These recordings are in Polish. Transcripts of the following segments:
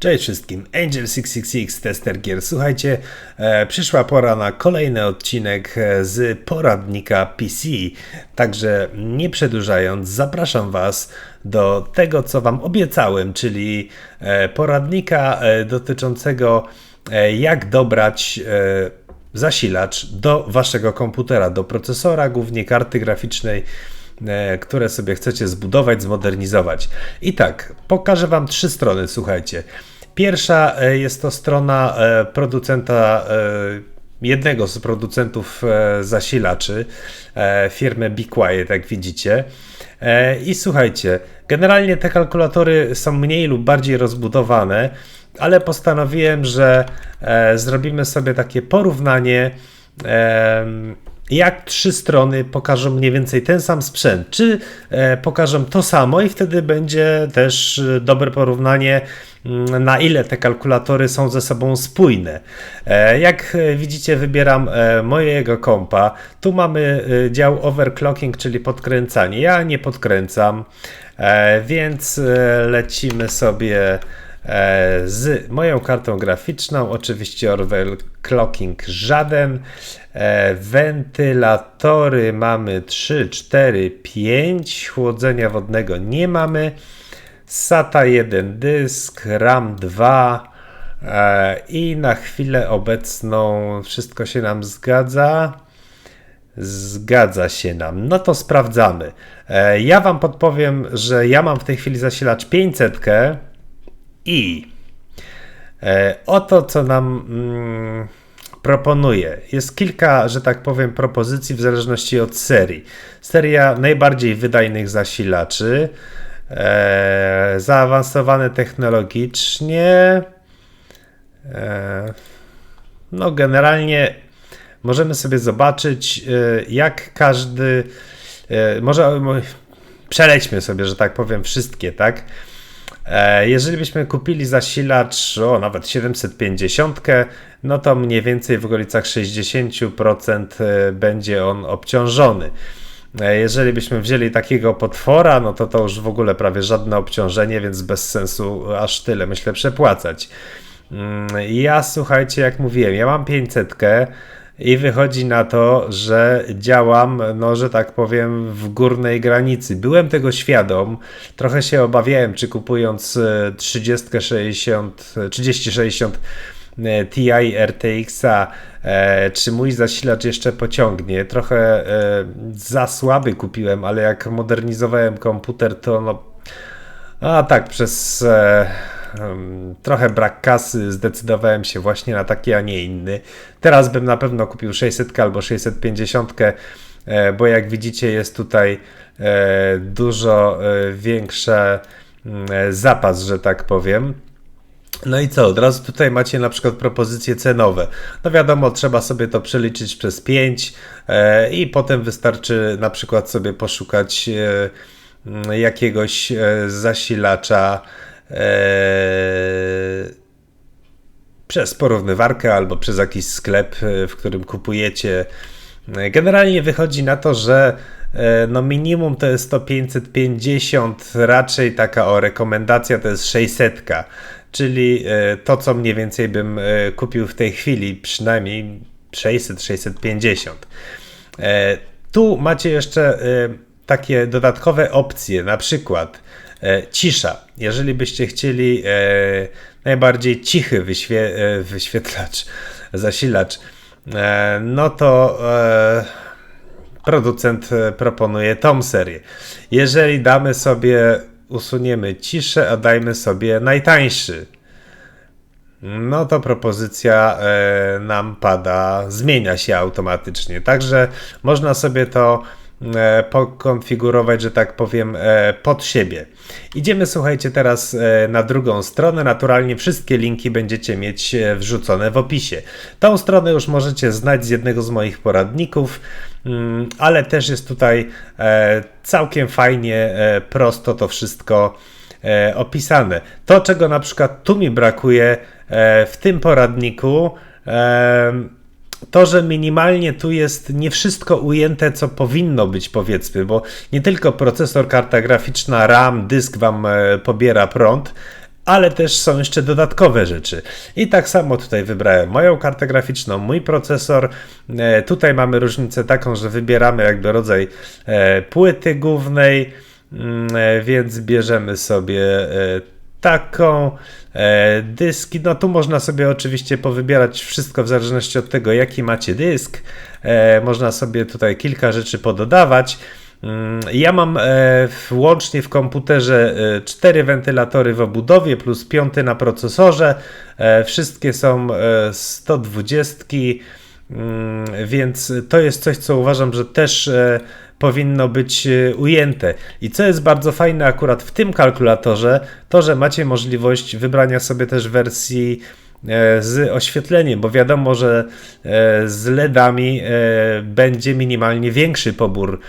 Cześć wszystkim, Angel666 Tester Gear. Słuchajcie, e, przyszła pora na kolejny odcinek e, z poradnika PC. Także nie przedłużając, zapraszam Was do tego, co Wam obiecałem, czyli e, poradnika e, dotyczącego e, jak dobrać e, zasilacz do Waszego komputera, do procesora, głównie karty graficznej które sobie chcecie zbudować, zmodernizować. I tak, pokażę Wam trzy strony, słuchajcie. Pierwsza e, jest to strona e, producenta, e, jednego z producentów e, zasilaczy, e, firmy Be Quiet, jak widzicie. E, I słuchajcie, generalnie te kalkulatory są mniej lub bardziej rozbudowane, ale postanowiłem, że e, zrobimy sobie takie porównanie jak trzy strony pokażą mniej więcej ten sam sprzęt, czy e, pokażą to samo i wtedy będzie też e, dobre porównanie mm, na ile te kalkulatory są ze sobą spójne. E, jak widzicie wybieram mojego kompa, tu mamy dział overclocking, czyli podkręcanie. Ja nie podkręcam, więc lecimy sobie z moją kartą graficzną, oczywiście overclocking żaden. E, Wentylatory mamy 3, 4, 5. Chłodzenia wodnego nie mamy. SATA 1 dysk, RAM 2. e, I na chwilę obecną wszystko się nam zgadza. Zgadza się nam. No to sprawdzamy. E, Ja Wam podpowiem, że ja mam w tej chwili zasilacz 500 i e, oto co nam mm, proponuje. Jest kilka, że tak powiem, propozycji w zależności od serii. Seria najbardziej wydajnych zasilaczy, e, zaawansowane technologicznie. E, no, generalnie możemy sobie zobaczyć, e, jak każdy. e, Może mo- przelećmy sobie, że tak powiem, wszystkie, tak? E, Jeżeli byśmy kupili zasilacz, o nawet 750, no to mniej więcej w okolicach 60% e, będzie on obciążony. E, Jeżeli byśmy wzięli takiego potwora, no to to już w ogóle prawie żadne obciążenie, więc bez sensu aż tyle myślę przepłacać. Mm, Ja słuchajcie, jak mówiłem, ja mam 500 i wychodzi na to, że działam, no że tak powiem, w górnej granicy. Byłem tego świadom, trochę się obawiałem, czy kupując e, 3060, e, 3060 e, Ti RTX-a, czy mój zasilacz jeszcze pociągnie. Trochę e, za słaby kupiłem, ale jak modernizowałem komputer, to no, a tak, przez e, trochę brak kasy zdecydowałem się właśnie na taki, a nie inny. Teraz bym na pewno kupił 600 albo 650, e, bo jak widzicie jest tutaj e, dużo e, większy zapas, że tak powiem. No i co? Od razu tutaj macie na przykład propozycje cenowe. No wiadomo, trzeba sobie to przeliczyć przez 5 e, i potem wystarczy na przykład sobie poszukać jakiegoś zasilacza przez porównywarkę albo przez jakiś sklep, e, w którym kupujecie. E, Generalnie wychodzi na to, że e, no minimum to jest to 550, raczej taka o rekomendacja to jest 600, czyli to co mniej więcej bym kupił w tej chwili, przynajmniej 600-650. E, Tu macie jeszcze takie dodatkowe opcje, na przykład cisza. Jeżeli byście chcieli e, najbardziej cichy wyświe, e, wyświetlacz, zasilacz, e, no to e, producent e, proponuje tą serię. Jeżeli damy sobie, usuniemy ciszę, a dajmy sobie najtańszy, no to propozycja e, nam pada, zmienia się automatycznie. Także można sobie to e, pokonfigurować, że tak powiem, e, pod siebie. Idziemy, słuchajcie, teraz e, na drugą stronę. Naturalnie wszystkie linki będziecie mieć e, wrzucone w opisie. Tą stronę już możecie znać z jednego z moich poradników, mm, ale też jest tutaj e, całkiem fajnie, e, prosto to wszystko e, opisane. To, czego na przykład tu mi brakuje e, w tym poradniku, e, to, że minimalnie tu jest nie wszystko ujęte, co powinno być, powiedzmy, bo nie tylko procesor, karta graficzna, RAM, dysk wam e, pobiera prąd, ale też są jeszcze dodatkowe rzeczy. I tak samo tutaj wybrałem moją kartę graficzną, mój procesor. E, tutaj mamy różnicę taką, że wybieramy jakby rodzaj e, płyty głównej, mm, więc bierzemy sobie taką dyski. No tu można sobie oczywiście powybierać wszystko w zależności od tego, jaki macie dysk. Można sobie tutaj kilka rzeczy pododawać. Mm, ja mam e, łącznie w komputerze e, cztery wentylatory w obudowie plus piąty na procesorze. E, wszystkie są 120, mm, więc to jest coś, co uważam, że też powinno być ujęte. I co jest bardzo fajne akurat w tym kalkulatorze, to że macie możliwość wybrania sobie też wersji z oświetleniem, bo wiadomo, że z LEDami będzie minimalnie większy pobór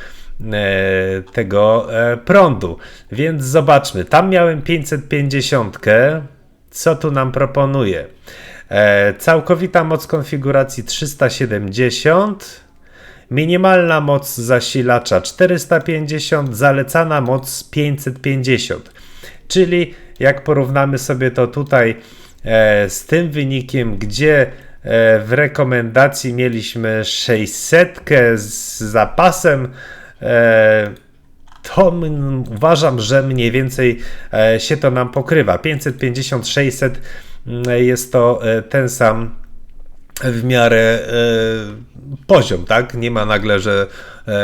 E, tego e, prądu. Więc zobaczmy, tam miałem 550. Co tu nam proponuje? E, całkowita moc konfiguracji 370. Minimalna moc zasilacza 450, zalecana moc 550. Czyli jak porównamy sobie to tutaj z tym wynikiem, gdzie w rekomendacji mieliśmy 600 z zapasem E, to uważam, że mniej więcej e, się to nam pokrywa. 550-600 mm, jest to e, ten sam w miarę poziom, tak? Nie ma nagle, że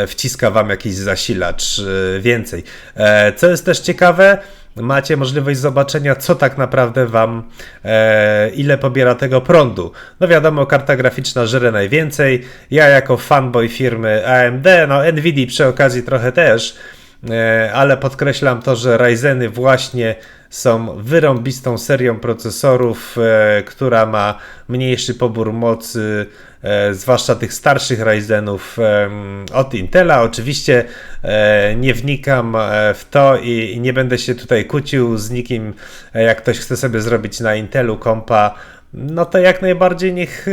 wciska wam jakiś zasilacz więcej. Co jest też ciekawe, macie możliwość zobaczenia, co tak naprawdę Wam, e, ile pobiera tego prądu. No wiadomo, karta graficzna żre najwięcej. Ja jako fanboy firmy AMD, no Nvidia przy okazji trochę też, e, ale podkreślam to, że Ryzeny właśnie są wyrąbistą serią procesorów, e, która ma mniejszy pobór mocy, e, zwłaszcza tych starszych Ryzenów e, od Intela. Oczywiście nie wnikam w to i nie będę się tutaj kłócił z nikim, jak ktoś chce sobie zrobić na Intelu kompa, no to jak najbardziej niech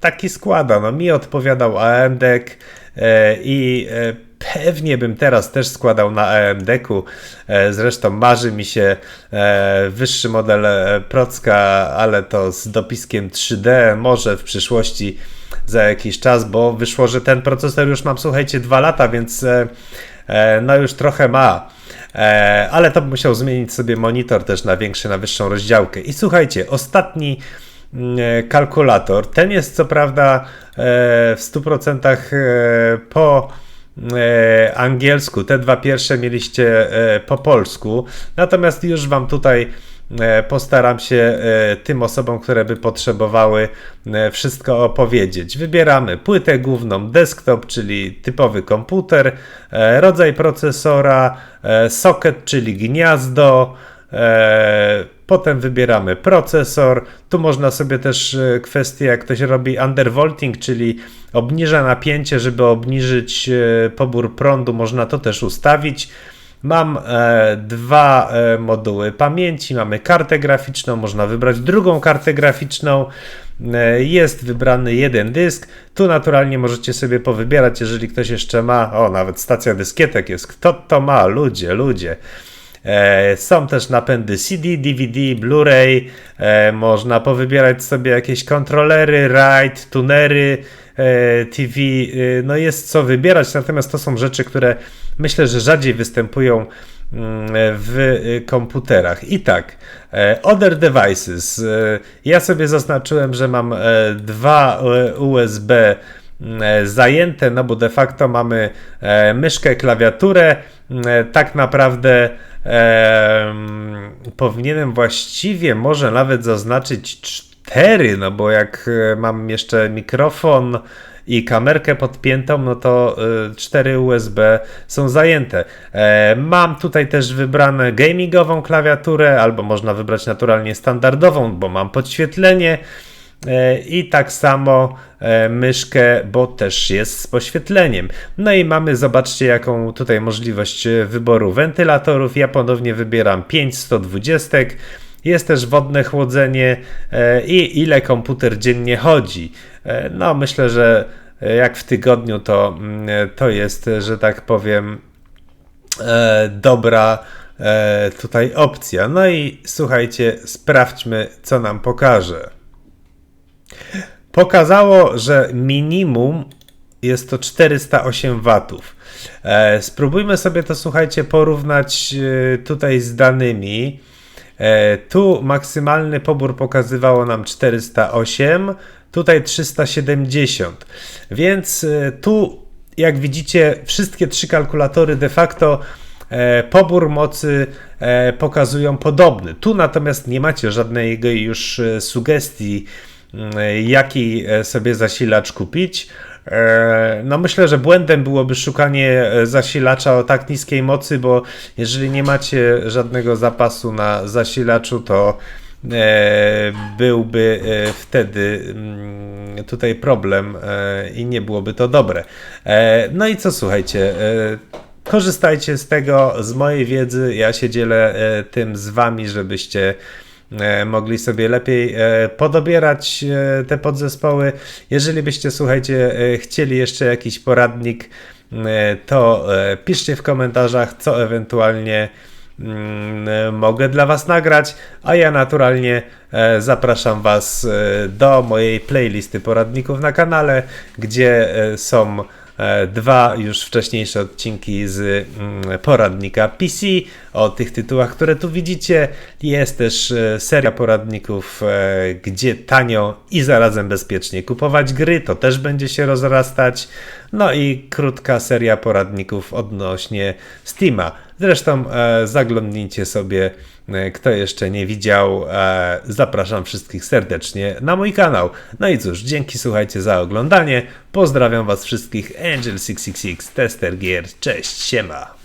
taki składa. No mi odpowiadał AMD i Pewnie bym teraz też składał na AMD-ku. E, zresztą marzy mi się e, wyższy model e, Procka, ale to z dopiskiem 3D, może w przyszłości za jakiś czas, bo wyszło, że ten procesor już mam, słuchajcie, dwa lata, więc no już trochę ma. Ale to bym musiał zmienić sobie monitor też na większy, na wyższą rozdziałkę. I słuchajcie, ostatni mm, kalkulator, ten jest co prawda w 100% po e, angielsku. Te dwa pierwsze mieliście e, po polsku. Natomiast już Wam tutaj e, postaram się e, tym osobom, które by potrzebowały e, wszystko opowiedzieć. Wybieramy płytę główną desktop, czyli typowy komputer, rodzaj procesora, socket, czyli gniazdo, Potem wybieramy procesor. Tu można sobie też e, kwestię, jak ktoś robi undervolting, czyli obniża napięcie, żeby obniżyć e, pobór prądu, można to też ustawić. Mam e, dwa e, moduły pamięci, mamy kartę graficzną, można wybrać drugą kartę graficzną. E, jest wybrany jeden dysk. Tu naturalnie możecie sobie powybierać, jeżeli ktoś jeszcze ma. O, nawet stacja dyskietek jest. Kto to ma? Ludzie, ludzie. E, są też napędy CD, DVD, Blu-ray. E, można powybierać sobie jakieś kontrolery, RAID, tunery, e, TV. No jest co wybierać, natomiast to są rzeczy, które myślę, że rzadziej występują mm, w komputerach. I tak, Other Devices. Ja sobie zaznaczyłem, że mam dwa USB zajęte, no bo de facto mamy myszkę, klawiaturę. Tak naprawdę powinienem właściwie może nawet zaznaczyć cztery, no bo jak e, mam jeszcze mikrofon i kamerkę podpiętą, no to cztery USB są zajęte. E, mam tutaj też wybrane gamingową klawiaturę, albo można wybrać naturalnie standardową, bo mam podświetlenie. E, i tak samo e, myszkę, bo też jest z poświetleniem. No i mamy, zobaczcie, jaką tutaj możliwość e, wyboru wentylatorów. Ja ponownie wybieram 5 120. Jest też wodne chłodzenie i ile komputer dziennie chodzi. No, myślę, że jak w tygodniu to, mm, to jest, że tak powiem, dobra tutaj opcja. No i słuchajcie, sprawdźmy, co nam pokaże. Pokazało, że minimum jest to 408 watów. E, spróbujmy sobie to, słuchajcie, porównać e, tutaj z danymi. E, tu maksymalny pobór pokazywało nam 408, tutaj 370. Więc tu, jak widzicie, wszystkie trzy kalkulatory de facto pobór mocy pokazują podobny. Tu natomiast nie macie żadnej już sugestii, jaki e, sobie zasilacz kupić. E, No myślę, że błędem byłoby szukanie e, zasilacza o tak niskiej mocy, bo jeżeli nie macie żadnego zapasu na zasilaczu, to byłby wtedy mm, tutaj problem i nie byłoby to dobre. No i co słuchajcie, korzystajcie z tego, z mojej wiedzy, ja się dzielę tym z wami, żebyście mogli sobie lepiej e, podobierać e, te podzespoły. Jeżeli byście, słuchajcie, e, chcieli jeszcze jakiś poradnik, e, to e, piszcie w komentarzach, co ewentualnie mm, e, mogę dla Was nagrać, a ja naturalnie e, zapraszam Was e, do mojej playlisty poradników na kanale, gdzie e, są e, dwa już wcześniejsze odcinki z mm, poradnika PC o tych tytułach, które tu widzicie. Jest też e, seria poradników, e, gdzie tanio i zarazem bezpiecznie kupować gry, to też będzie się rozrastać. No i krótka seria poradników odnośnie Steama. Zresztą e, zaglądnijcie sobie, e, kto jeszcze nie widział. E, zapraszam wszystkich serdecznie na mój kanał. No i cóż, dzięki słuchajcie za oglądanie. Pozdrawiam Was wszystkich. Angel666, tester gier. Cześć, siema.